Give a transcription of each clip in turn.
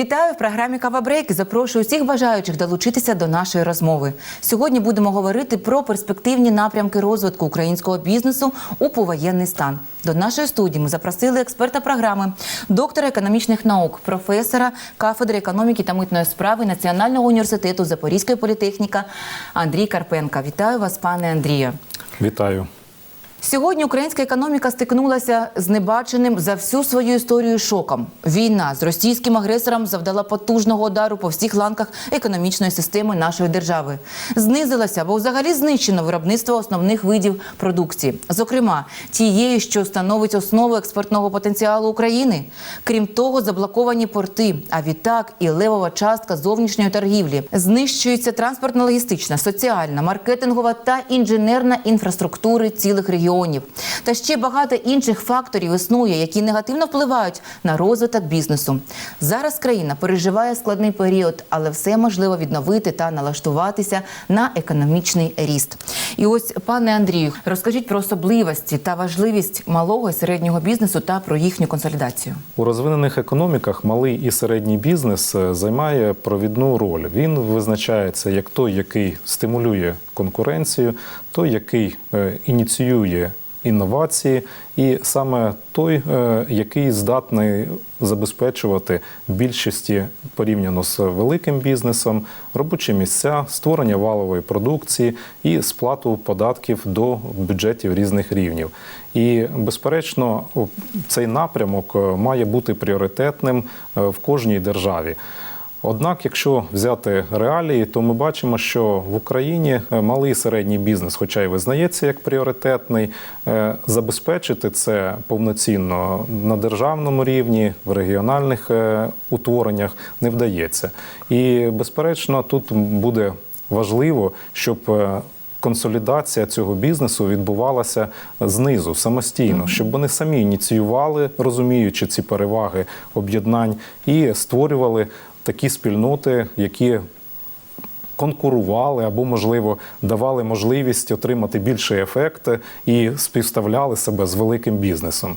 Вітаю в програмі Кава Брейк. Запрошую всіх бажаючих долучитися до нашої розмови. Сьогодні будемо говорити про перспективні напрямки розвитку українського бізнесу у повоєнний стан. До нашої студії ми запросили експерта програми, доктора економічних наук, професора кафедри економіки та митної справи Національного університету Запорізької політехніка Андрій Карпенка. Вітаю вас, пане Андрію. Вітаю. Сьогодні українська економіка стикнулася з небаченим за всю свою історію шоком. Війна з російським агресором завдала потужного удару по всіх ланках економічної системи нашої держави. Знизилося або взагалі знищено виробництво основних видів продукції, зокрема тієї, що становить основу експортного потенціалу України. Крім того, заблоковані порти, а відтак і левова частка зовнішньої торгівлі. Знищується транспортно-логістична, соціальна, маркетингова та інженерна інфраструктури цілих регіонів. Та ще багато інших факторів існує, які негативно впливають на розвиток бізнесу. Зараз країна переживає складний період, але все можливо відновити та налаштуватися на економічний ріст. І ось, пане Андрію, розкажіть про особливості та важливість малого і середнього бізнесу та про їхню консолідацію. У розвинених економіках малий і середній бізнес е, займає провідну роль. Він визначається як той, який стимулює конкуренцію, той, який е, ініціює інновації, і саме той, е, який здатний забезпечувати більшості порівняно з великим бізнесом робочі місця, створення валової продукції і сплату податків до бюджетів різних рівнів. І безперечно, цей напрямок е, має бути пріоритетним в кожній державі. Однак, якщо взяти реалії, то ми бачимо, що в Україні е, малий і середній бізнес, хоча й визнається як пріоритетний, е, забезпечити це повноцінно на державному рівні, в регіональних е, утвореннях не вдається. І безперечно, тут буде важливо, щоб консолідація цього бізнесу відбувалася знизу самостійно, щоб вони самі ініціювали, розуміючи ці переваги об'єднань, і створювали такі спільноти, які конкурували або, можливо, давали можливість отримати більший ефект і співставляли себе з великим бізнесом.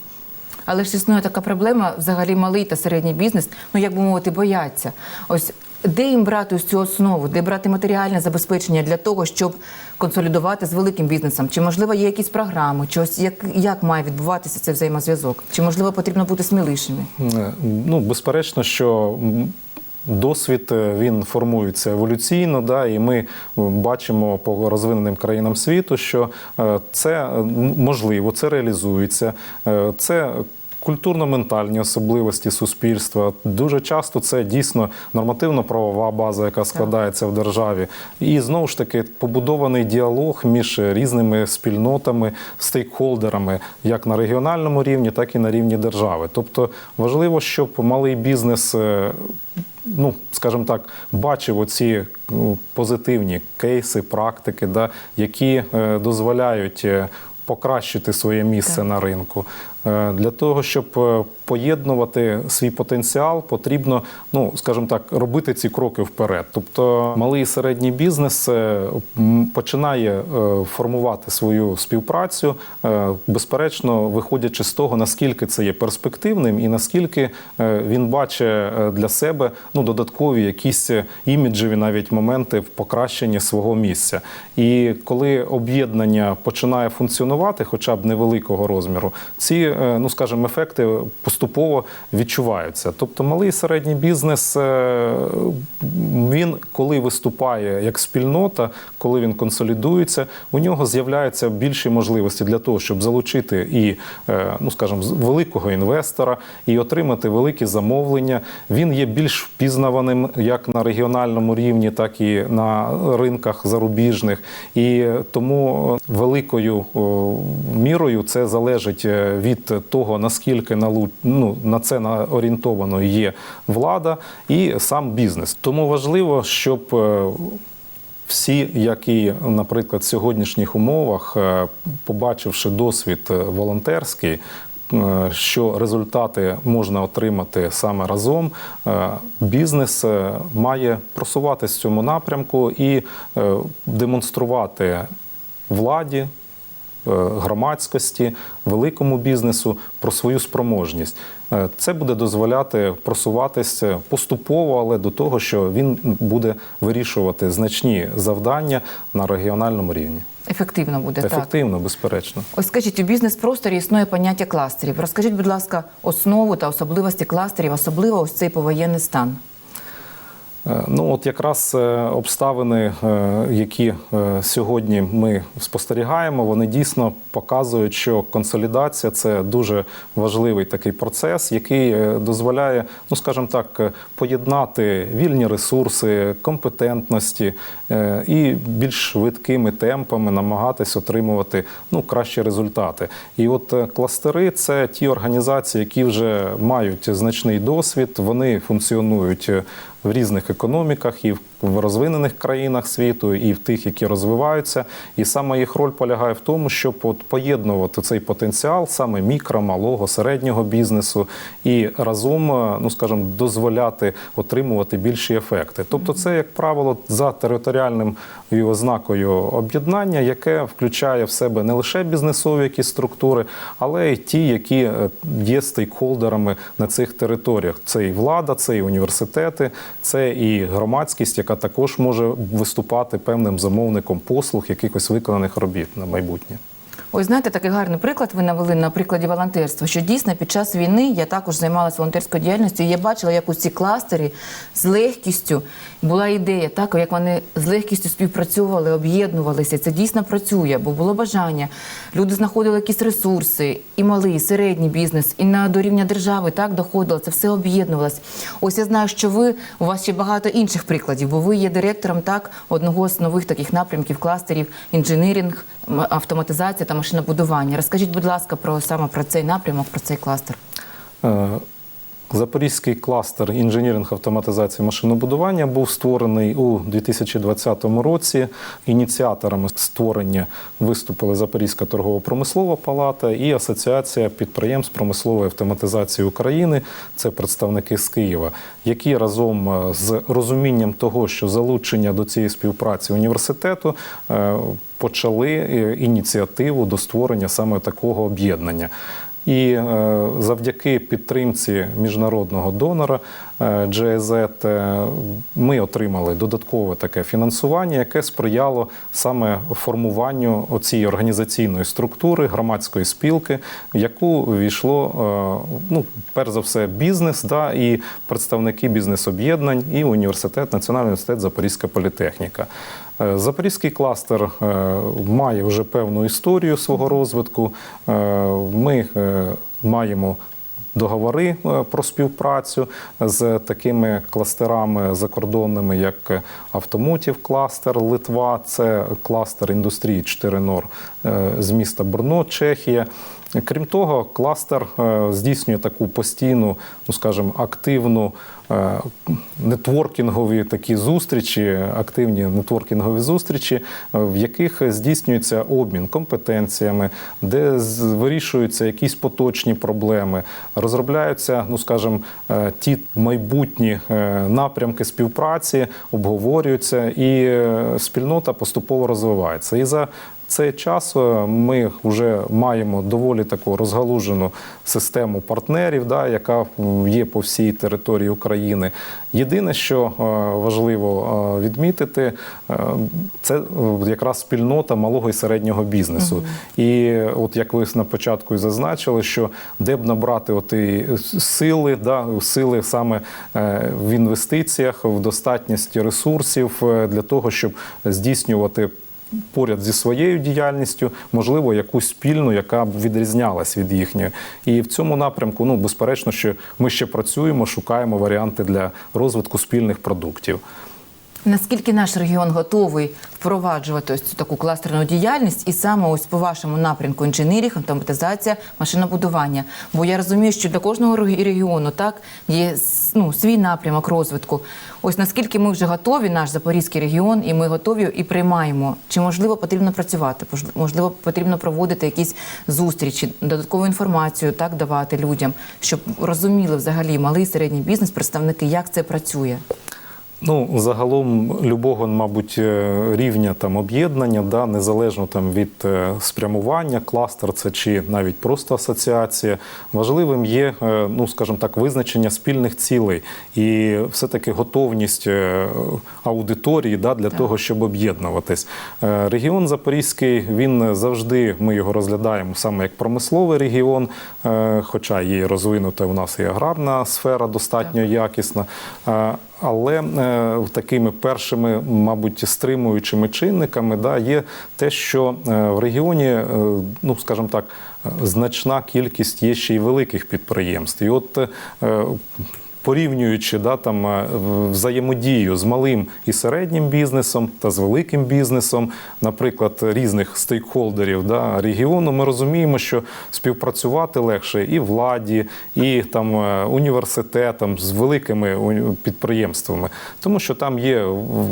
Але ж існує така проблема, взагалі малий та середній бізнес, ну як би мовити, бояться. Ось де їм брати ось цю основу, де брати матеріальне забезпечення для того, щоб консолідувати з великим бізнесом? Чи можливо є якісь програми? Чи ось як, як має відбуватися цей взаємозв'язок? Чи можливо потрібно бути сміливішими? Е, Ну, безперечно, що досвід е, він формується еволюційно, да, і ми бачимо по розвиненим країнам світу, що е, це можливо, це реалізується. Е, Це Культурно-ментальні особливості суспільства дуже часто це дійсно нормативно-правова база, яка складається в державі, і знову ж таки побудований діалог між різними спільнотами, стейкхолдерами, як на регіональному рівні, так і на рівні держави. Тобто важливо, щоб малий бізнес. Ну, скажімо так, бачив оці ну, позитивні кейси, практики, да, які е, дозволяють е, покращити своє місце Так. на ринку. Е, Для того, щоб поєднувати свій потенціал, потрібно, ну скажімо так, робити ці кроки вперед. Тобто, малий і середній бізнес е, починає е, формувати свою співпрацю, е, безперечно, виходячи з того, наскільки це є перспективним, і наскільки він бачить для себе ну додаткові якісь іміджеві навіть моменти в покращенні свого місця. І коли об'єднання починає функціонувати, хоча б невеликого розміру, ці ну скажімо, ефекти поступово відчуваються. Тобто малий і середній бізнес е, він коли виступає як спільнота, коли він консолідується, у нього з'являються більші можливості для того, щоб залучити і е, ну скажімо, великого інвестора і отримати великі замовлення. Він є більш впізнаваним як на регіональному рівні, так і на ринках зарубіжних. І тому великою мірою це залежить е, від того, наскільки налу- ну, на це орієнтовано є влада і сам бізнес. Тому важливо, щоб е, всі, як і, наприклад, в сьогоднішніх умовах, е, побачивши досвід е, волонтерський, що результати можна отримати саме разом, бізнес має просуватись в цьому напрямку і демонструвати владі, громадськості, великому бізнесу про свою спроможність. Е, Це буде дозволяти просуватися поступово, але до того, що він буде вирішувати значні завдання на регіональному рівні. Ефективно буде так. Ефективно, безперечно. Ось скажіть, у бізнес-просторі існує поняття кластерів. Розкажіть, будь ласка, основу та особливості кластерів, особливо ось цей повоєнний стан. Е, Ну, от якраз е, обставини, е, які сьогодні ми спостерігаємо, вони дійсно показують, що консолідація це дуже важливий такий процес, який дозволяє, ну скажімо так, поєднати вільні ресурси, компетентності і більш швидкими темпами намагатись отримувати ну, кращі результати. І от кластери це ті організації, які вже мають значний досвід, вони функціонують. В різних економіках, і в- в розвинених країнах світу, і в тих, які розвиваються. І саме їх роль полягає в тому, щоб от поєднувати цей потенціал саме мікро, малого, середнього бізнесу, і разом, е, ну скажімо, дозволяти отримувати більші ефекти. Тобто, це, як правило, за територіальним ознакою об'єднання, яке включає в себе не лише бізнесові якісь структури, але й ті, які е, є стейкхолдерами на цих територіях. Це і влада, це і університети, це і громадськість, яка також може виступати певним замовником послуг якихось виконаних робіт на майбутнє. Ось знаєте, такий гарний приклад ви навели на прикладі волонтерства. Що дійсно під час війни я також займалася волонтерською діяльністю. і Я бачила, як у ці кластери з легкістю була ідея, так як вони з легкістю співпрацювали, об'єднувалися. Це дійсно працює, бо було бажання. Люди знаходили якісь ресурси, і малий, і середній бізнес, і на до рівня держави так доходило. Це все об'єднувалось. Ось я знаю, що ви у вас ще багато інших прикладів, бо ви є директором так одного з нових таких напрямків кластерів інженіринг, м- автоматизація та машинобудування. Розкажіть, будь ласка, про саме про цей напрямок, про цей кластер. Е, Запорізький кластер інженіринг автоматизації машинобудування був створений у 2020 році. Ініціаторами створення виступили Запорізька торгово-промислова палата і Асоціація підприємств промислової автоматизації України. Це представники з Києва, які разом е, з розумінням того, що залучення до цієї співпраці університету е, почали е, ініціативу до створення саме такого об'єднання. І е, завдяки підтримці міжнародного донора GIZ е, ми отримали додаткове таке фінансування, яке сприяло саме формуванню оцієї організаційної структури громадської спілки, в яку війшло е, ну, перш за все бізнес, да, і представники бізнес-об'єднань, і університет, Національний університет Запорізька політехніка. Е, Запорізький кластер е, має вже певну історію свого розвитку. Е, Ми е, маємо договори е, про співпрацю з такими кластерами закордонними, як Автомотів кластер Литва, це кластер індустрії 4 нор е, з міста Брно, Чехія. Крім того, кластер е, здійснює таку постійну, ну скажімо, активну нетворкінгові такі зустрічі, активні нетворкінгові зустрічі, е, в яких здійснюється обмін компетенціями, де вирішуються якісь поточні проблеми, розробляються, ну скажімо, е, ті майбутні е, напрямки співпраці, обговорюються, і е, спільнота поступово розвивається. І за цей час ми вже маємо доволі таку розгалужену систему партнерів, да, яка є по всій території України. Єдине, що е, важливо е, відмітити, е, це якраз спільнота малого і середнього бізнесу. І от як ви на початку і зазначили, що де б набрати оти сили, да, сили саме в інвестиціях, в достатності ресурсів для того, щоб здійснювати поряд зі своєю діяльністю, можливо, якусь спільну, яка б відрізнялась від їхньої. І в цьому напрямку, ну безперечно, що ми ще працюємо, шукаємо варіанти для розвитку спільних продуктів. Наскільки наш регіон готовий впроваджувати ось цю таку кластерну діяльність, і саме ось по вашому напрямку інженерінг, автоматизація, машинобудування? Бо я розумію, що для кожного регіону так є ну, свій напрямок розвитку. Ось наскільки ми вже готові, наш запорізький регіон, і ми готові і приймаємо. Чи можливо потрібно працювати? Можливо, потрібно проводити якісь зустрічі, додаткову інформацію так давати людям, щоб розуміли взагалі малий і середній бізнес, представники, як це працює. Ну, загалом любого, мабуть, е, рівня там об'єднання, да, незалежно там від е, спрямування, кластер це чи навіть просто асоціація. Важливим є, е, ну скажімо так, визначення спільних цілей і все-таки готовність аудиторії да, для того, щоб об'єднуватись. Регіон Запорізький він завжди ми його розглядаємо саме як промисловий регіон, хоча є розвинута у нас і аграрна сфера достатньо якісна. Але е, такими першими, мабуть, стримуючими чинниками да, є те, що е, в регіоні, е, ну скажімо так, е, значна кількість є ще й великих підприємств. І от е, порівнюючи да, там, е, взаємодію з малим і середнім бізнесом та з великим бізнесом, наприклад, різних стейкхолдерів да, регіону, ми розуміємо, що співпрацювати легше і владі, і там, е, університетам з великими підприємствами, тому що там є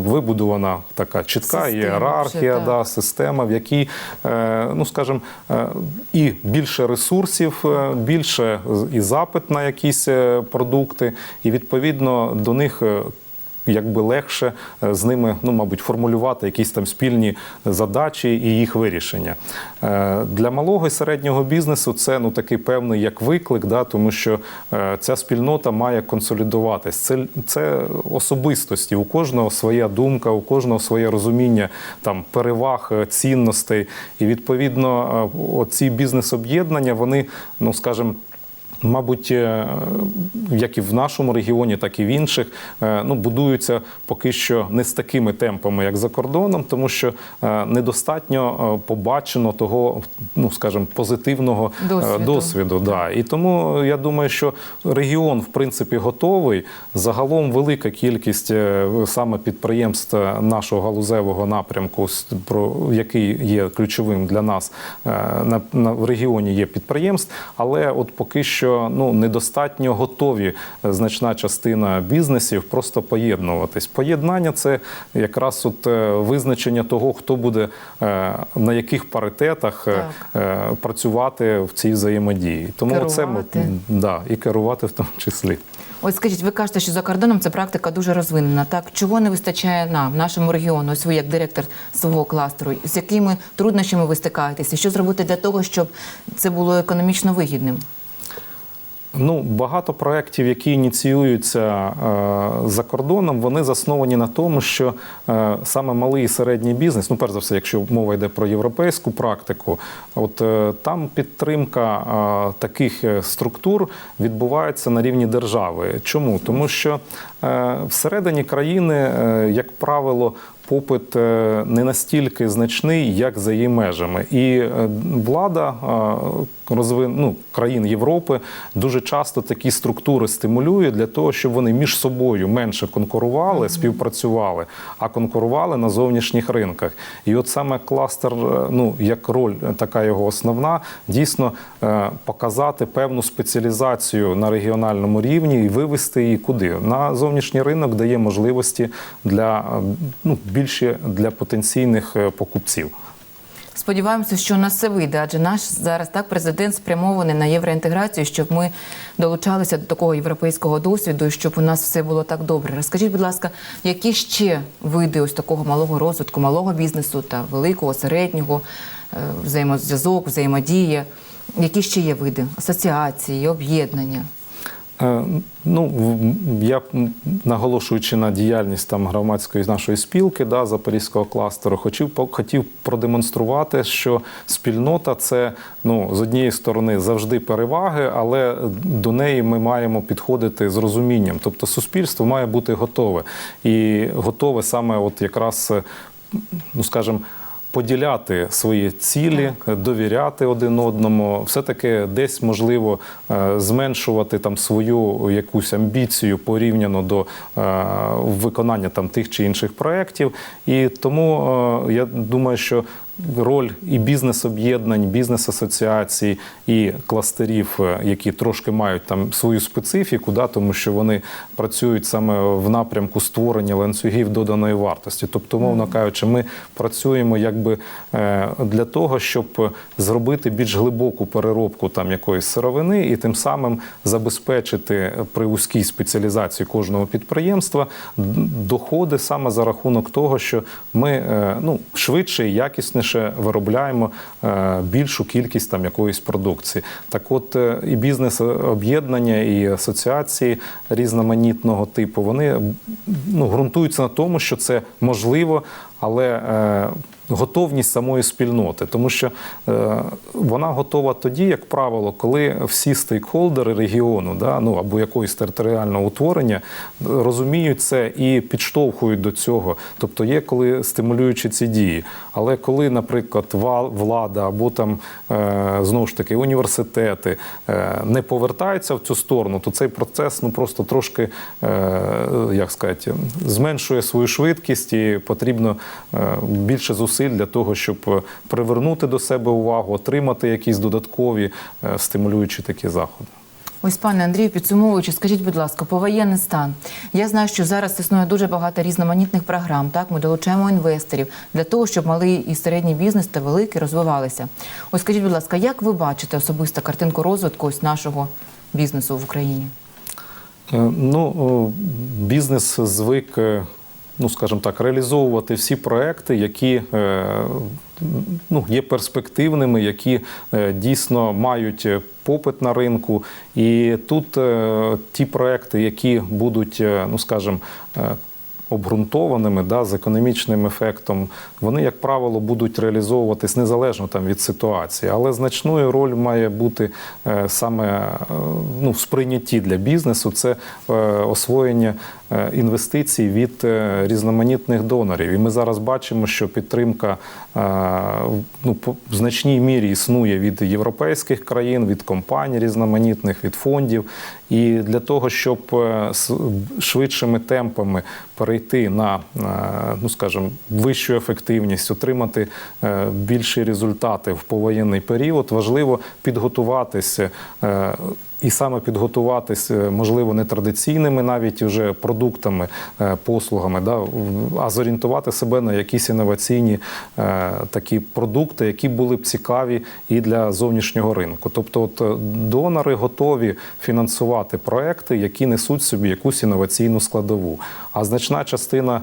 вибудована така чітка Система ієрархія, вже, да, система, в якій, е, ну скажімо, і більше ресурсів, більше і запит на якісь продукти, і відповідно до них. е, Якби легше е, з ними, ну мабуть, формулювати якісь там спільні задачі і їх вирішення Е, для малого і середнього бізнесу. Це ну такий певний як виклик, да, тому що ця спільнота має консолідуватись. Це, це особистості. У кожного своя думка, у кожного своє розуміння там переваг, цінностей. І відповідно, оці бізнес-об'єднання, вони, ну скажімо, Мабуть, е, як і в нашому регіоні, так і в інших, е, ну будуються поки що не з такими темпами, як за кордоном, тому що е, недостатньо побачено того, ну скажімо, позитивного Досвіду. досвіду. Да. І тому я думаю, що регіон в принципі готовий. Загалом велика кількість саме підприємств нашого галузевого напрямку, про який є ключовим для нас на, на в регіоні є підприємств, але от поки що ну недостатньо готові е, значна частина бізнесів просто поєднуватись. Поєднання це якраз от е, визначення того, хто буде е, на яких паритетах е, працювати в цій взаємодії. Тому це ми да, і керувати в тому числі. Ось скажіть, ви кажете, що за кордоном ця практика дуже розвинена. Так чого не вистачає нам, нашому регіону? Ось ви як директор свого кластеру, з якими труднощами ви стикаєтеся? Що зробити для того, щоб це було економічно вигідним? Ну, багато проєктів, які ініціюються е, за кордоном, вони засновані на тому, що е, саме малий і середній бізнес, ну перш за все, якщо мова йде про європейську практику, от е, там підтримка е, таких е, структур відбувається на рівні держави. Чому? Тому що е, всередині країни, е, як правило, попит е, не настільки значний, як за її межами. І е, влада е, розвин... ну, країн Європи дуже часто такі структури стимулює для того, щоб вони між собою менше конкурували, співпрацювали, а конкурували на зовнішніх ринках. І от саме кластер, ну як роль така його основна, дійсно показати певну спеціалізацію на регіональному рівні і вивести її куди на зовнішній ринок, дає можливості для ну більше для потенційних е, покупців. Сподіваємося, що у нас все вийде, адже наш зараз так президент спрямований на євроінтеграцію, щоб ми долучалися до такого європейського досвіду, щоб у нас все було так добре. Розкажіть, будь ласка, які ще види ось такого малого розвитку, малого бізнесу та великого, середнього е, взаємозв'язок, взаємодія? Які ще є види асоціації, об'єднання? Е, Ну, я наголошуючи на діяльність там громадської нашої спілки, да, запорізького кластеру, хотів хотів продемонструвати, що спільнота це ну з однієї сторони завжди переваги, але до неї ми маємо підходити з розумінням. Тобто, суспільство має бути готове і готове саме, от якраз, ну скажімо, поділяти свої цілі, довіряти один одному, все-таки десь можливо е, зменшувати там свою якусь амбіцію порівняно до е, виконання там тих чи інших проєктів. І тому е, я думаю, що роль і бізнес-об'єднань, бізнес-асоціацій, і кластерів, е, які трошки мають там свою специфіку, да, тому що вони працюють саме в напрямку створення ланцюгів доданої вартості. Тобто, мовно кажучи, ми працюємо якби е, для того, щоб зробити більш глибоку переробку там якоїсь сировини і тим самим забезпечити при вузькій спеціалізації кожного підприємства доходи саме за рахунок того, що ми е, ну, швидше і якісніше виробляємо е, більшу кількість там якоїсь продукції. Так от е, і бізнес-об'єднання, і асоціації різноманітного типу, вони ну, ґрунтуються на тому, що це можливо, але е, готовність самої спільноти, тому що е, вона готова тоді, як правило, коли всі стейкхолдери регіону, да, ну або якоїсь територіального утворення розуміють це і підштовхують до цього. Тобто є коли стимулюючи ці дії. Але коли, наприклад, влада або там е, знову ж таки університети е, не повертаються в цю сторону, то цей процес ну просто трошки як сказати, зменшує свою швидкість і потрібно більше зусиль для того, щоб е, привернути до себе увагу, отримати якісь додаткові е, стимулюючі такі заходи. Ось, пане Андрію, підсумовуючи, скажіть, будь ласка, повоєнний стан. Я знаю, що зараз існує дуже багато різноманітних програм. Так, ми долучаємо інвесторів для того, щоб малий і середній бізнес та великий розвивалися. Ось скажіть, будь ласка, як ви бачите особисто картинку розвитку ось нашого бізнесу в Україні? Е, Ну, бізнес звик, ну скажімо так, реалізовувати всі проекти, які е, ну, є перспективними, які е, дійсно мають е, попит на ринку. І тут ті проекти, які будуть, ну скажімо, обґрунтованими да, з економічним ефектом, вони, як правило, будуть реалізовуватись незалежно там від ситуації, але значною роль має бути саме ну, в сприйнятті для бізнесу це освоєння інвестицій від е, різноманітних донорів. І ми зараз бачимо, що підтримка е, ну, в значній мірі існує від європейських країн, від компаній різноманітних, від фондів. І для того, щоб е, швидшими темпами перейти на, е, ну скажімо, вищу ефективність, отримати е, більші результати в повоєнний період, важливо підготуватися. І саме підготуватись, е, можливо, не традиційними навіть вже продуктами, е, послугами, да, а зорієнтувати себе на якісь інноваційні е, такі продукти, які були б цікаві і для зовнішнього ринку. Тобто, от донори готові фінансувати проекти, які несуть собі якусь інноваційну складову. А значна частина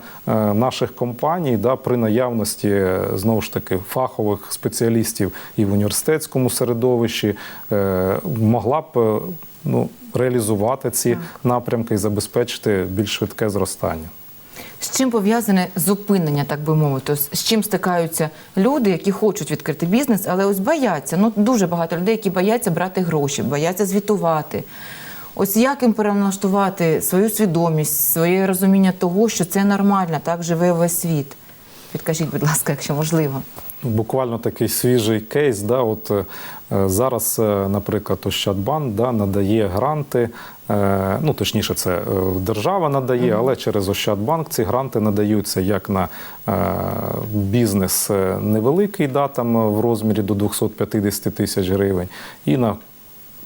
наших компаній, да, при наявності знову ж таки фахових спеціалістів і в університетському середовищі могла б ну, реалізувати ці напрямки і забезпечити більш швидке зростання. З чим пов'язане зупинення, так би мовити? З чим стикаються люди, які хочуть відкрити бізнес, але ось бояться. Ну дуже багато людей, які бояться брати гроші, бояться звітувати. Ось як їм переналаштувати свою свідомість, своє розуміння того, що це нормально, так живе весь світ. Підкажіть, будь ласка, якщо можливо. Буквально такий свіжий кейс. Да, от е, зараз, е, наприклад, Ощадбанк да, надає гранти. е, Ну, точніше, це держава надає, але через Ощадбанк ці гранти надаються як на бізнес невеликий, да, там в розмірі до 250 тисяч гривень, і на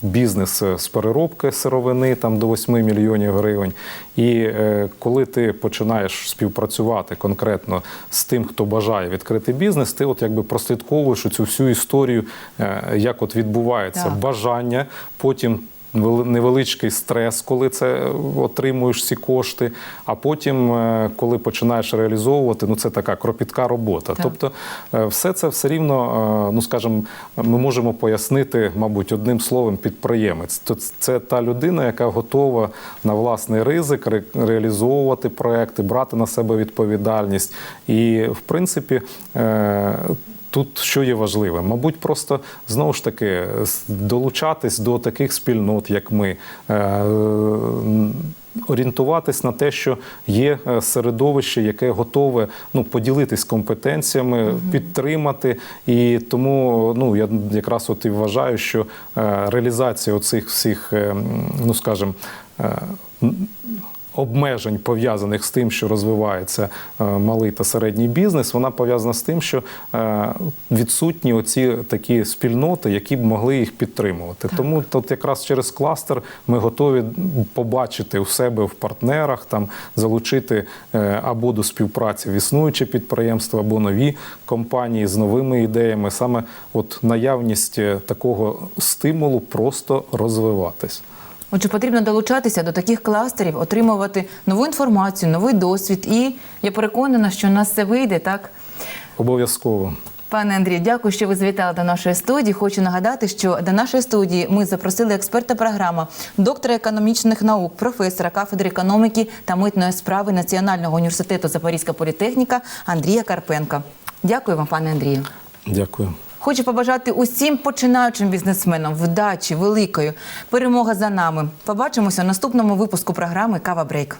бізнес е, з переробки сировини там до 8 мільйонів гривень. І е, коли ти починаєш співпрацювати конкретно з тим, хто бажає відкрити бізнес, ти от якби прослідковуєш цю всю історію, е, як от відбувається Так. бажання, потім. Вели- Невеличкий стрес, коли це е, отримуєш ці кошти. А потім, е, коли починаєш реалізовувати, ну це така кропітка робота. Так. Тобто, е, все це все рівно, ну скажімо, ми можемо пояснити, мабуть, одним словом, підприємець. То це та людина, яка готова на власний ризик реалізовувати проекти, брати на себе відповідальність. І, в принципі, Тут що є важливим? Мабуть, просто знову ж таки долучатись до таких спільнот, як ми, е, орієнтуватись на те, що є е, середовище, яке готове ну, поділитись компетенціями, підтримати. І тому ну, я якраз от і вважаю, що е, реалізація оцих всіх, ну скажімо, обмежень пов'язаних з тим, що розвивається е, малий та середній бізнес, вона пов'язана з тим, що е, відсутні оці такі спільноти, які б могли їх підтримувати. Тому тут якраз через кластер ми готові побачити у себе в партнерах, там залучити е, або до співпраці в існуючі підприємства, або нові компанії з новими ідеями. Саме от наявність такого стимулу просто розвиватись. Отже, потрібно долучатися до таких кластерів, отримувати нову інформацію, новий досвід. І я переконана, що у нас все вийде так. Обов'язково. Пане Андрію, дякую, що ви завітали до нашої студії. Хочу нагадати, що до нашої студії ми запросили експерта програми, доктора економічних наук, професора кафедри економіки та митної справи Національного університету Запорізька політехніка Андрія Карпенка. Дякую вам, пане Андрію. Дякую. Хочу побажати усім починаючим бізнесменам вдачі великої. Перемога за нами. Побачимося в наступному випуску програми Кава Брейк.